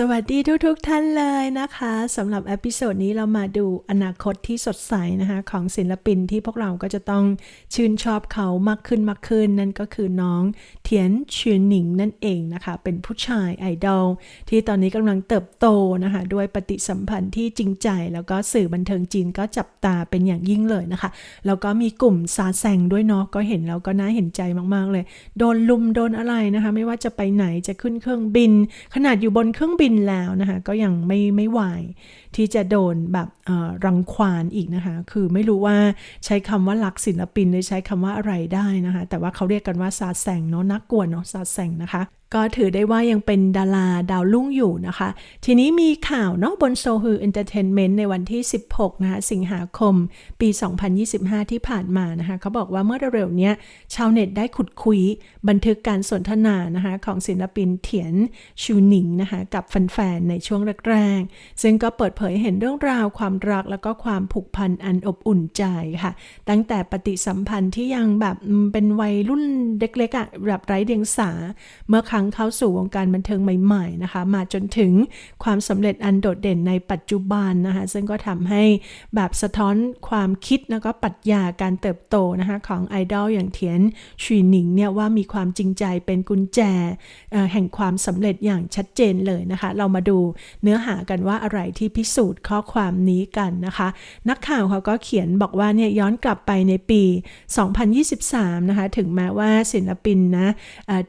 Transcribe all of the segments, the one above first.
สวัสดีทุกๆทท่านเลยนะคะสำหรับเอพิโซดนี้เรามาดูอนาคตที่สดใสนะคะของศิลปินที่พวกเราก็จะต้องชื่นชอบเขามากขึ้นมากขึ้น นั่นก็คือน้องเทียนชียนหนิงนั่นเองนะคะ เป็นผู้ชายไอดอลที่ตอนนี้กำลังเติบโตนะคะ ด้วยปฏิสัมพันธ์ที่จริงใจ แล้วก็สื่อบันเทิงจีนก็จับตาเป็นอย่างยิ่งเลยนะคะ แล้วก็มีกลุ่มซาแซงด้วยเนาะก็เห็นแล้วก็น่าเห็นใจมากๆเลย โดนลุมโดนอะไรนะคะ ไม่ว่าจะไปไหนจะขึ้นเครื่องบิน ขนาดอยู่บนเครื่องบินินแล้วนะคะ ก็ยังไม่ไม่ไหว ที่จะโดนแบบรังควานอีกนะคะ คือไม่รู้ว่าใช้คำว่ารักศิลปินหรือใช้คำว่าอะไรได้นะคะ แต่ว่าเขาเรียกกันว่าซาแซงเนาะนักกวนเนาะซาแซงนะคะก็ถือได้ว่ายังเป็นดาราดาวรุ่งอยู่นะคะ ทีนี้มีข่าวเนาะบนโซฮือเอนเตอร์เทนเมนต์ในวันที่ 16 นะคะ สิงหาคม ปี 2025 ที่ผ่านมานะคะ เขาบอกว่าเมื่อเร็วๆนี้ชาวเน็ตได้ขุดคุยบันทึกการสนทนานะคะ ของศิลปินเถียนชูหนิงนะคะ กับแฟนๆ ในช่วงแรกๆ ซึ่งก็เปิดเผยเห็นเรื่องราวความรักแล้วก็ความผูกพันอันอบอุ่นใจค่ะ ตั้งแต่ปฏิสัมพันธ์ที่ยังแบบเป็นวัยรุ่นเล็กๆอะ่ะแบบไร้เดียงสา เมื่อครั้งเข้าสู่วงการบันเทิงใหม่ๆนะคะ มาจนถึงความสำเร็จอันโดดเด่นในปัจจุบันนะคะ ซึ่งก็ทำให้แบบสะท้อนความคิดแล้วก็ปรัชญาการเติบโตนะคะของไอดอลอย่างเทียนชีหนิงเนี่ยว่ามีความจริงใจเป็นกุญแจแห่งความสำเร็จอย่างชัดเจนเลยนะคะ เรามาดูเนื้อหากันว่าอะไรที่พิสูจน์ข้อความนี้กันนะคะ นักข่าวเขาก็เขียนบอกว่าเนี่ยย้อนกลับไปในปี 2023 นะคะ ถึงแม้ว่าศิลปินนะ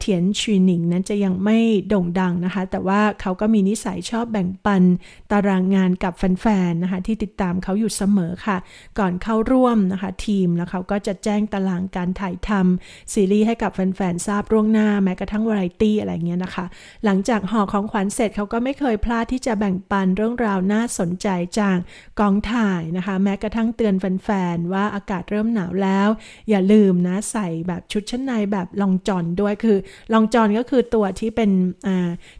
เทียนชีหนิงนั้นจะยังไม่โด่งดังนะคะ แต่ว่าเขาก็มีนิสัยชอบแบ่งปันตารางงานกับแฟนๆ นะคะ ที่ติดตามเขาอยู่เสมอค่ะ ก่อนเข้าร่วมนะคะทีมแล้วเขาก็จะแจ้งตารางการถ่ายทำซีรีส์ให้กับแฟนๆ ทราบล่วงหน้าแม้กระทั่งวาไรตี้อะไรเงี้ยนะคะ หลังจากห่อของขวัญเสร็จเขาก็ไม่เคยพลาดที่จะแบ่งปันเรื่องราวน่าสนใจจากกองถ่ายนะคะ แม้กระทั่งเตือนแฟนๆ ว่าอากาศเริ่มหนาวแล้ว อย่าลืมนะใส่แบบชุดชั้นในแบบลองจอนด้วยคือ ลองจอนก็คือตัวที่เป็น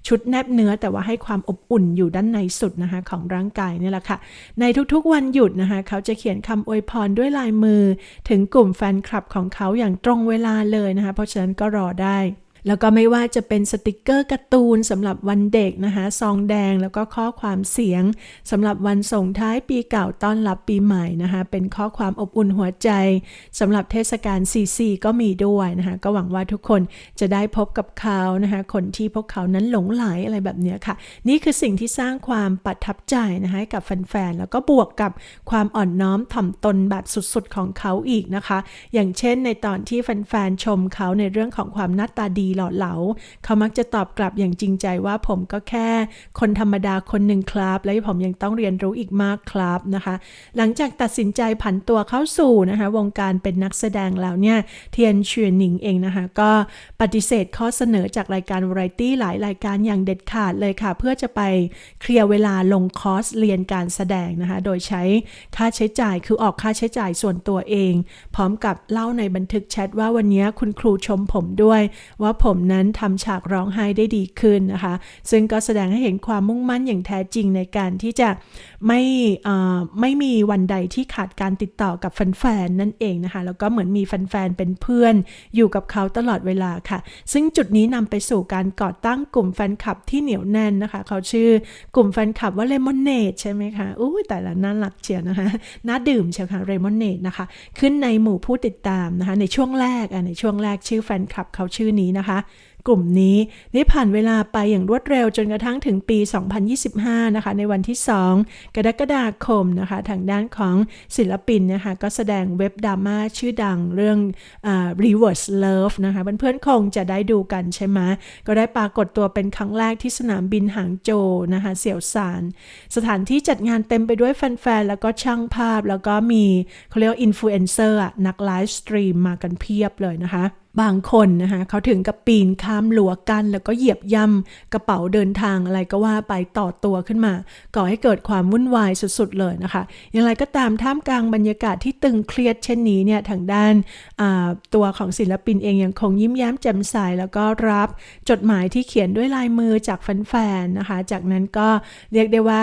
ชุดแนบเนื้อแต่ว่าให้ความอบอุ่นอยู่ด้านในสุดนะคะของร่างกายนี่แหละค่ะ ในทุกๆวันหยุดนะคะ เขาจะเขียนคำอวยพรด้วยลายมือ ถึงกลุ่มแฟนคลับของเขาอย่างตรงเวลาเลยนะคะ เพราะฉะนั้นก็รอได้ แล้วก็ไม่ว่าจะเป็นสติกเกอร์การ์ตูนสำหรับวันเด็กนะคะ ซองแดงแล้วก็ข้อความเสียงสำหรับวันส่งท้ายปีเก่าต้อนรับปีใหม่นะคะ เป็นข้อความอบอุ่นหัวใจสำหรับเทศกาลซีซีก็มีด้วยนะคะ ก็หวังว่าทุกคนจะได้พบกับเขานะคะ คนที่พวกเขานั้นหลงไหลอะไรแบบนี้ค่ะ นี่คือสิ่งที่สร้างความประทับใจนะคะให้กับแฟนๆ แล้วก็บวกกับความอ่อนน้อมถ่อมตนแบบสุดๆของเขาอีกนะคะ อย่างเช่นในตอนที่แฟนๆ ชมเขาในเรื่องของความหน้าตาดีหล่อเหลา เขามักจะตอบกลับอย่างจริงใจว่าผมก็แค่คนธรรมดาคนหนึ่งครับ และผมยังต้องเรียนรู้อีกมากครับนะคะ หลังจากตัดสินใจผันตัวเข้าสู่นะคะวงการเป็นนักแสดงแล้วเนี่ยเทียนเฉียนหนิงเองนะคะก็ปฏิเสธข้อเสนอจากรายการวาไรตี้หลายรายการอย่างเด็ดขาดเลยค่ะ เพื่อจะไปเคลียร์เวลาลงคอร์สเรียนการแสดงนะคะ โดยใช้ค่าใช้จ่ายคือออกค่าใช้จ่ายส่วนตัวเอง พร้อมกับเล่าในบันทึกแชทว่าวันนี้คุณครูชมผมด้วย ว่าผมนั้นทำฉากร้องไห้ได้ดีขึ้นนะคะ ซึ่งก็แสดงให้เห็นความมุ่งมั่นอย่างแท้จริงในการที่จะไม่ไม่มีวันใดที่ขาดการติดต่อกับแฟนๆนั่นเองนะคะ แล้วก็เหมือนมีแฟนๆเป็นเพื่อนอยู่กับเขาตลอดเวลาค่ะ ซึ่งจุดนี้นำไปสู่การก่อตั้งกลุ่มแฟนคลับที่เหนียวแน่นนะคะ เขาชื่อกลุ่มแฟนคลับว่าเลมอนเนดใช่ไหมคะอู้แต่ละน่ารักเชียวนะคะน่าดื่มเชียวค่ะเลมอนเนดนะคะ ขึ้นในหมู่ผู้ติดตามนะคะ ในช่วงแรกอะในช่วงแรกชื่อแฟนคลับเขาชื่อนี้นะคะนะคะ กลุ่มนี้ได้ผ่านเวลาไปอย่างรวดเร็วจนกระทั่งถึงปี 2025 นะคะ ในวันที่ 2 กรกฎาคมนะคะ ทางด้านของศิลปินนะคะ ก็แสดงเว็บดราม่าชื่อดังเรื่องอ reverse love นะคะเพื่อนๆคงจะได้ดูกันใช่ไหมก็ได้ปรากฏตัวเป็นครั้งแรกที่สนามบินหางโจนะคะเสี่ยวซาน สถานที่จัดงานเต็มไปด้วยแฟนๆ แล้วก็ช่างภาพแล้วก็มีเขาเรียกว่าอินฟลูเอนเซอร์นักไลฟ์สตรีมมากันเพียบเลยนะคะบางคนนะคะเขาถึงกับปีนข้าามหลัวกัน แล้วก็เหยียบย่ำกระเป๋าเดินทางอะไรก็ว่าไปต่อตัวขึ้นมา ก่อให้เกิดความวุ่นวายสุดๆเลยนะคะ อย่างไรก็ตามท่ามกลางบรรยากาศที่ตึงเครียดเช่นนี้เนี่ยทางด้านตัวของศิลปินเองยังคงยิ้มแย้มแจ่มใสแล้วก็รับจดหมายที่เขียนด้วยลายมือจากแฟนๆนะคะ จากนั้นก็เรียกได้ว่า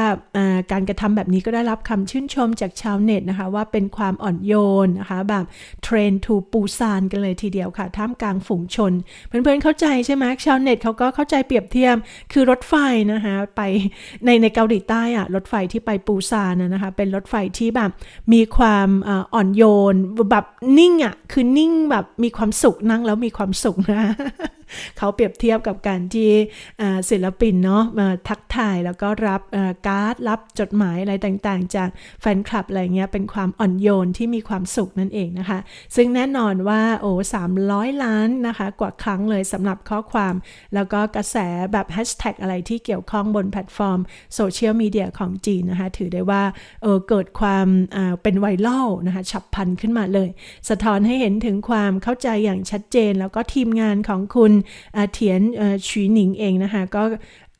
การกระทำแบบนี้ก็ได้รับคำชื่นชมจากชาวเน็ตนะคะว่าเป็นความอ่อนโยนนะคะแบบเทรนทูปูซานกันเลยทีเดียวค่ะ ท่ามกลางฝูงชน เพื่อนๆเข้าใจใช่ไหมชาวเน็ตเขาก็เข้าใจเปรียบเทียบคือรถไฟนะคะไปในในเกาหลีใต้อะรถไฟที่ไปปูซานนะนะคะเป็นรถไฟที่แบบมีความอ่ออ่อนโยนแบบนิ่งอะคือนิ่งแบบมีความสุขนั่งแล้วมีความสุขนะ เขาเปรียบเทียบกับการที่ศิลปินเนาะมาทักทายแล้วก็รับการ์ดรับจดหมายอะไรต่างๆ จากแฟนคลับอะไรเงี้ยเป็นความอ่อนโยนที่มีความสุขนั่นเองนะคะ ซึ่งแน่นอนว่าโอ้300ล้านนะคะกว่าครั้งเลยสำหรับข้อความ แล้วก็กระแสแบบแฮชแท็กอะไรที่เกี่ยวข้องบนแพลตฟอร์มโซเชียลมีเดียของจีนนะคะ ถือได้ว่าเออเกิดความเป็นไวรัลนะคะฉับพลันขึ้นมาเลย สะท้อนให้เห็นถึงความเข้าใจอย่างชัดเจน แล้วก็ทีมงานของคุณเถียนเอ่อฉีหนิงเองนะคะก็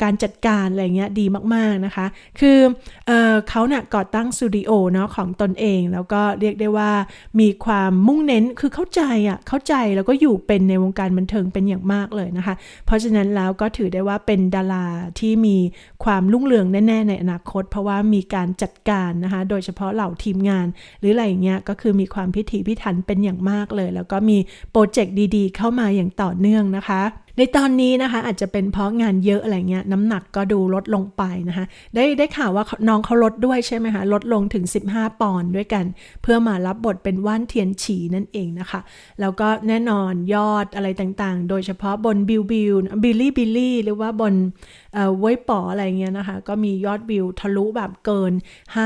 การจัดการอะไรเงี้ยดีมากๆนะคะ คือเออเขาเนี่ยก่อตั้งสตูดิโอเนาะของตนเอง แล้วก็เรียกได้ว่ามีความมุ่งเน้นคือเข้าใจอะเข้าใจแล้วก็อยู่เป็นในวงการบันเทิงเป็นอย่างมากเลยนะคะ เพราะฉะนั้นแล้วก็ถือได้ว่าเป็นดาราที่มีความรุ่งเรืองแน่ๆในอนาคต เพราะว่ามีการจัดการนะคะโดยเฉพาะเหล่าทีมงาน หรืออะไรอย่างเงี้ยก็คือมีความพิถีพิถันเป็นอย่างมากเลย แล้วก็มีโปรเจกต์ดีๆ เข้ามาอย่างต่อเนื่องนะคะ ในตอนนี้นะคะ อาจจะเป็นเพราะงานเยอะอะไรเงี้ยน้ำหนักก็ดูลดลงไปนะคะ ได้ได้ข่าวว่าน้องเขาลดด้วยใช่ไหมคะ ลดลงถึง 15 ปอนด์ด้วยกัน เพื่อมารับบทเป็นว่านเทียนฉีนั่นเองนะคะ แล้วก็แน่นอนยอดอะไรต่างๆ โดยเฉพาะบนบิลบิลบิลลี่บิลลี่หรือว่าบนเอ่อเว้ยป๋ออะไรเงี้ยนะคะ ก็มียอดวิวทะลุแบบเกิน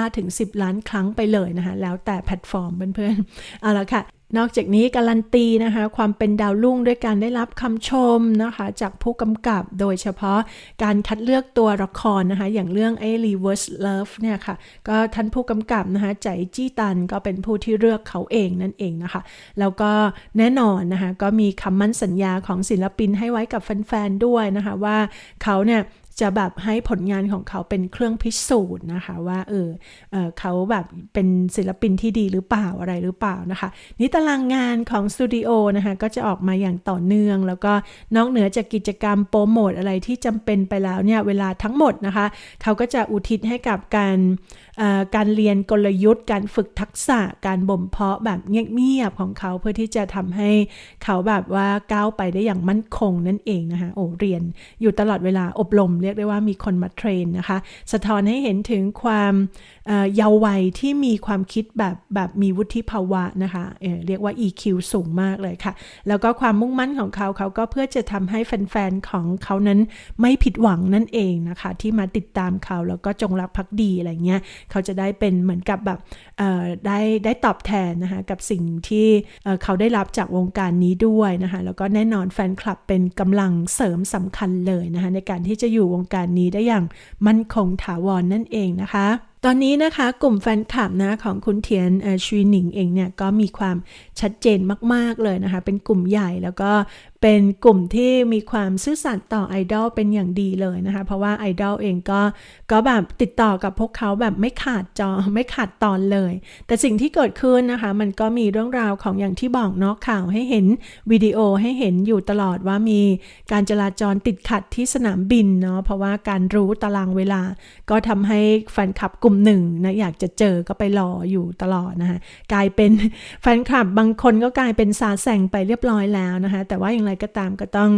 5-10 ล้านครั้งไปเลยนะคะ แล้วแต่แพลตฟอร์มเพื่อนๆเอาละค่ะ นอกจากนี้การันตีนะคะความเป็นดาวรุ่งด้วยการได้รับคำชมนะคะจากผู้กำกับโดยเฉพาะการคัดเลือกตัวละครนะคะอย่างเรื่องไอ้ reverse love เนี่ยค่ะก็ท่านผู้กำกับนะคะใจจี้ตันก็เป็นผู้ที่เลือกเขาเองนั่นเองนะคะ แล้วก็แน่นอนนะคะก็มีคำมั่นสัญญาของศิลปินให้ไว้กับแฟนๆด้วยนะคะว่าเขาเนี่ย จะแบบให้ผลงานของเขาเป็นเครื่องพิสูจน์นะคะว่าเออเออเขาแบบเป็นศิลปินที่ดีหรือเปล่าอะไรหรือเปล่านะคะนี่ตารางงานของสตูดิโอนะคะก็จะออกมาอย่างต่อเนื่อง แล้วก็นอกเหนือจากกิจกรรมโปรโมทอะไรที่จำเป็นไปแล้วเนี่ยเวลาทั้งหมดนะคะ เขาก็จะอุทิศให้กับการการเรียนกลยุทธ์ การฝึกทักษะการบ่มเพาะแบบเงียบๆของเขาเพื่อที่จะทำให้เขาแบบว่าก้าวไปได้อย่างมั่นคงนั่นเองนะคะโอ้เรียนอยู่ตลอดเวลาอบรมเรียกได้ว่ามีคนมาเทรนนะคะ สะท้อนให้เห็นถึงความเเยาว์วัยที่มีความคิดแบบแบบมีวุฒิภาวะนะคะเเรียกว่า EQ สูงมากเลยค่ะ แล้วก็ความมุ่งมั่นของเขาเขาก็เพื่อจะทำให้แฟนๆของเขานั้นไม่ผิดหวังนั่นเองนะคะ ที่มาติดตามเขาแล้วก็จงรักภักดีอะไรเงี้ยเขาจะได้เป็นเหมือนกับแบบได้ได้ตอบแทนนะคะกับสิ่งที่เเขาได้รับจากวงการนี้ด้วยนะคะแล้วก็แน่นอนแฟนคลับเป็นกำลังเสริมสำคัญเลยนะคะในการที่จะอยู่วงการนี้ได้อย่างมั่นคงถาวรนนั่นเองนะคะตอนนี้นะคะกลุ่มแฟนคลับนะของคุณเทียนเอ่อชีหนิงเองเนี่ยก็มีความชัดเจนมาก ๆ เลยนะคะ เป็นกลุ่มใหญ่แล้วก็ เป็นกลุ่มที่มีความซื่อสัตย์ต่อไอดอลเป็นอย่างดีเลยนะคะ เพราะว่าไอดอลเองก็ก็แบบติดต่อกับพวกเขาแบบไม่ขาดจอไม่ขาดตอนเลย แต่สิ่งที่เกิดขึ้นนะคะ มันก็มีเรื่องราวของอย่างที่บอกนาะข่าวให้เห็นวิดีโอให้เห็นอยู่ตลอดว่ามีการจราจรติดขัดที่สนามบินเนาะเพราะว่าการรู้ตารางเวลา ก็ทำให้แฟนคลับกลุ่มหนึ่งนะอยากจะเจอก็ไปรออยู่ตลอดนะคะกลายเป็นแฟนคลับบางคนก็กลายเป็นซาแซงไปเรียบร้อยแล้วนะคะแต่ว่าอย่างไรก็ตามก็ต้อง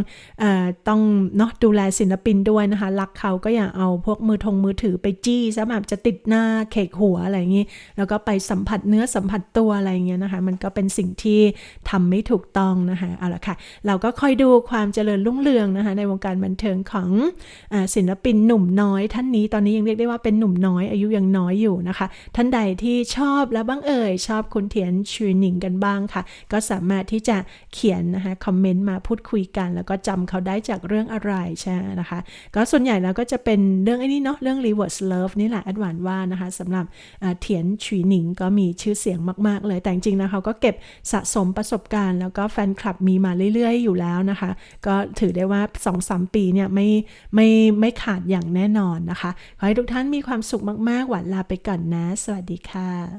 อต้องเนาะดูแลศิลปินด้วยนะคะ รักเขาก็อย่าเอาพวกมือทงมือถือไปจี้ซะแบบจะติดหน้าเขกหัวอะไรอย่างนี้ แล้วก็ไปสัมผัสเนื้อสัมผัสตัวอะไรอย่างเงี้ยนะคะ มันก็เป็นสิ่งที่ทำไม่ถูกต้องนะคะ เอาละค่ะ เราก็คอยดูความเจริญรุ่งเรืองนะคะ ในวงการบันเทิงของอศิลปินหนุ่มน้อย ท่านนี้ตอนนี้ยังเรียกได้ว่าเป็นหนุ่มน้อยอายุยังน้อยอยู่นะคะ ท่านใดที่ชอบและบังเอ่ยชอบคุณเทียนชูหนิงกันบ้างค่ะ ก็สามารถที่จะเขียนนะคะคอมเมนต์มาพูดคุยกัน แล้วก็จำเขาได้จากเรื่องอะไรใช่นะคะ ก็ส่วนใหญ่แล้วก็จะเป็นเรื่องไอ้นี่เนาะเรื่อง reverse love นี่แหละแอดวานว่านะคะสำหรับเทียนชูหนิงก็มีชื่อเสียงมาก ๆ เลยแต่จริงๆนะเขาก็เก็บสะสมประสบการณ์ แล้วก็แฟนคลับมีมาเรื่อย ๆ อยู่แล้วนะคะ ก็ถือได้ว่า 2-3 ปีเนี่ยไม่ไม่ไม่ขาดอย่างแน่นอนนะคะ ขอให้ทุกท่านมีความสุขมาก ๆ หวานลาไปก่อนนะ สวัสดีค่ะ